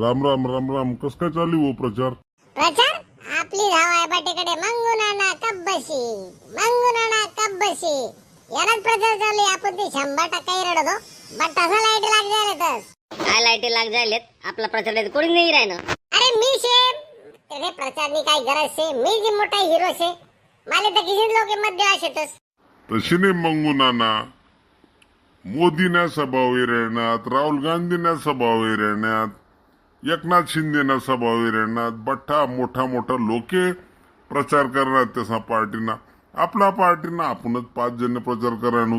राम राम राम राम. कस काय चालू हो प्रचार? प्रचार? आपली धाव आहे बाटेकडे. मंगुनाना कब्बशी मंगुनाना कब्बशी यालाच प्रचार चालू आहे. आपण ते शंभर टक्के रडतो बट तसं लाइट लाग जायला तर. काय लाईटी लाग जायलेत आपला प्रचार कोणी नाही राहिनं अरे मी शे त्याने प्रचारनी काय गरज शे मी जी मोठा हिरो शे मला तर किसी लोक मत द्या शेतस तशी नाही मंगू नाना. मोदीना सभावी राहण्यात राहुल गांधीना सभावी राहण्यात एकनाथ शिंदेना सभावी राहण्यात बठ्ठा मोठा मोठा लोके प्रचार करणार तसा पार्टीना. आपला पार्टीना आपणच पाच जण प्रचार करायनो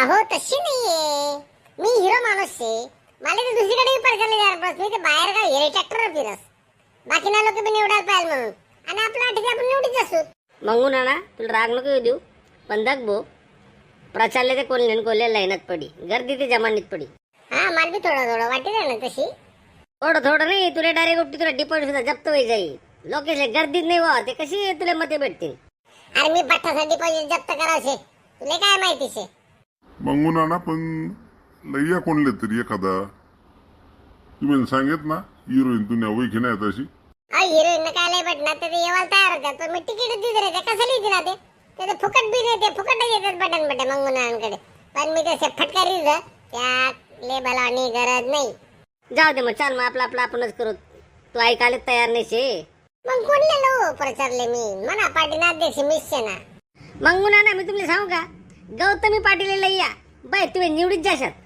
अहो तशी नाहीये. मी हिरो माणूस शे मला तर दुसरीकडे प्रचारला जायला बस मी तर बाहेर का हिरे ट्रॅक्टर फिरस. बाकी ना लोक बी निवडायला पाहिजे म्हणून. आणि आपला ठीक आपण निवडीच असू. मंगू नाना तुला राग नको येऊ देऊ. पण दाख भो. प्रचारले ते कोल्हे कोल्हे लाईनात पडी. गर्दी ते जमानीत पडी. हा मला बी थोडं थोडं वाटेल ना तशी. थोडं थोडं नाही तुला डायरेक्ट उपटी तुला डिपॉझिट सुद्धा जप्त होई जाईल लोकेश गर्दीत नाही वा ते कशी तुला मते भेटतील? अरे मी पठ्ठासाठी डिपॉझिट जप्त करावशे तुला काय माहिती शे मंगू नाना पण लయ్या कोणले तरी एखादा. तुम्ही सांगेत ना हिरोईन तुझ्या ओळखी नाही तशी हिरोईन काय लय भेटणार? तर ते येवायला तयार होतात पण मी तिकीट दिले रे लिहिते ना ते? ते तर फुकट बी नाही ते फुकट येतात बटन बटन मंगुनांकडे पण मी तसे फटकारी दिलं त्यात लय बलावणी गरज नाही. जाऊ दे मग चाल मग आपलं आपलं आपणच करू. तू ऐकायला तयार नाही शे मग कोणले लो प्रचारले मी? म्हणा पाटील अध्यक्ष मिस ना मंगू नाना मी तुम्हाला सांगू का? गौतमी पाटील लయ్या बाय तुम्ही निवडीत जाशात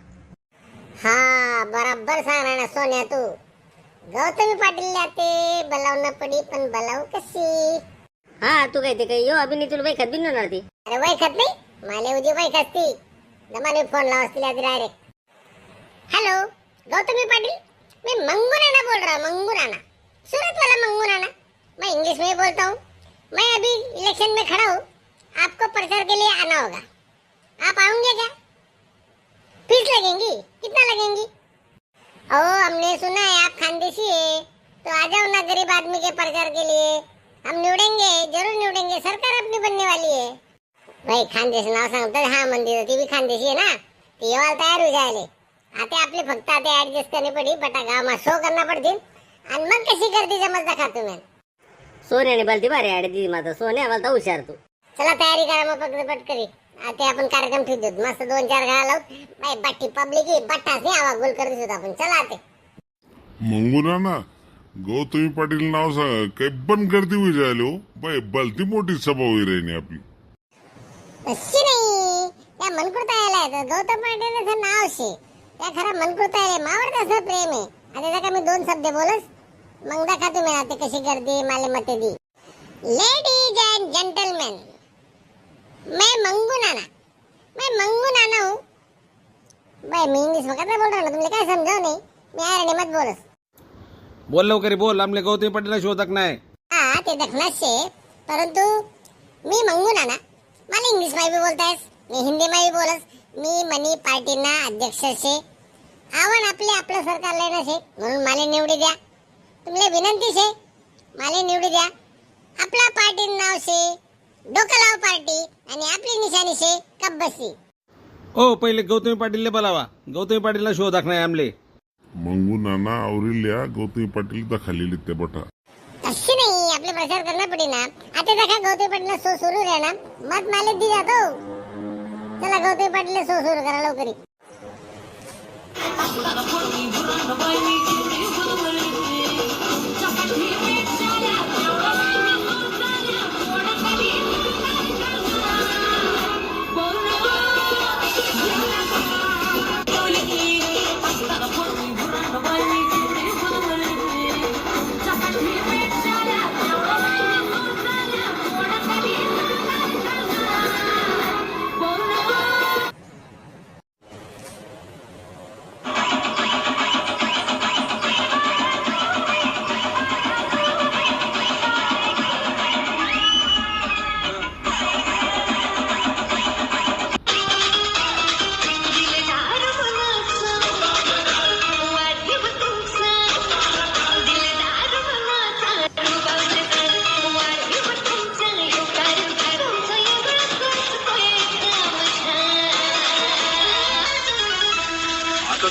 हा बराबर सांगणार ना सोन्या तू. गौतमी पाटील ते बलावणं पडी पण बलाव कशी? हा तू काय ते काय यो अभिनय तुला बाई खत होणार ती? अरे वैखत नाही? मला उद्या वैखत ती. दमाने फोन लावा तिला डायरेक्ट हेलो गौतमी पाटिल, मैं मंगूराना बोल रहा हूँ, मंगूराना। सूरत वाला मंगूराना। मैं इंग्लिश में बोलता हूँ। मैं अभी इलेक्शन में खड़ा हूँ। आपको प्रचार के लिए आना होगा। आप आओगे क्या? फ़ीस लगेंगी? कितना लगेंगी? ओ, हमने सुना है, आप खानदेशी है। तो आ जाओ ना गरीब आदमी के प्रचार के लिए। हम निवडेंगे, ज़रूर निवडेंगे। सरकार अपनी बनने वाली है। भाई, खानदेश नाव सांगतात हा, मंदिर ती बी खानदेशी आहे ना। ती येवायला तयार हो जायले आता आपले फक्त आता ऍडजस्ट करणे पडी बटा गावात शो करना पडतील. आणि मग कशी करते जमत दाखा तुम्ही. सोन्याने बलती बारे आडे दी माझा. सोन्या मला तर हुशार तू. चला तयारी करा मग फक्त पटकरी. आता आपण कार्यक्रम ठेवतो. मस्त दोन चार गाळा लावून. बाई बट्टी पब्लिक बट्टाच नाही आवा गोल करत होतो आपण. चला ते मंगू नाना गौतमी पाटील नाव सांग. काही पण गर्दी होई जायला हो. बाई भलती मोठी सभा होई राहिली आपली. तशी नाही. त्या मनकुर्ता यायला येतं गौतम पाटील नाव शे. त्या खरा मनकुर्ता यायला मावडत असं प्रेम आहे. आता त्याचा मी दोन शब्द बोलस मग दाखा तुम्ही आता कशी गर्दी माले मते दी. लेडीज एंड जेंटलमैन मैं मंगू नाना. मैं मंगू नाना हूँ. भाई मी इंग्लिश में कतना बोल रहा हूँ तुमने काय समजाव नाही? मी आयरणी मत बोलस. बोल लवकर बोल. आमले गौतमी पाटीलला शोधक नाही. हा ते दखनाच शे. परंतु मी मंगू नाना. मला इंग्लिशमध्ये बोलतायस मी हिंदी मध्ये बोलस. मी मनी पार्टीना अध्यक्ष शे. आव्हान आपले आपलं सरकार लेणं शे म्हणून मला निवडी द्या. तुमले विनंती शे मला निवडी द्या. आपला पार्टी नाव शे डोकलाव पार्टी आणि आपली निशाणी शे कब्बसी. ओ पहिले गौतमी पाटीलले बोलावा. गौतमी पाटीलला शोधक नाही आमले. मंगू नाना आवरिल्या गौतमी पाटील तर खाल्लेली त्या बटा. तशी नाही. आपले प्रचार करणं पडे ना. आता देखा गौतमी पाटील सो सुरू रे ना मत माले दी जातो चला गौतमी पाटील सो सुरू करा लवकरी. I'm not born party, what on the bike,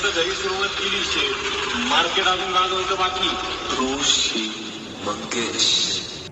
तर घरी सुरुवात केली मार्केट अजून गाजवतं बातमी ऋषी मंगेश.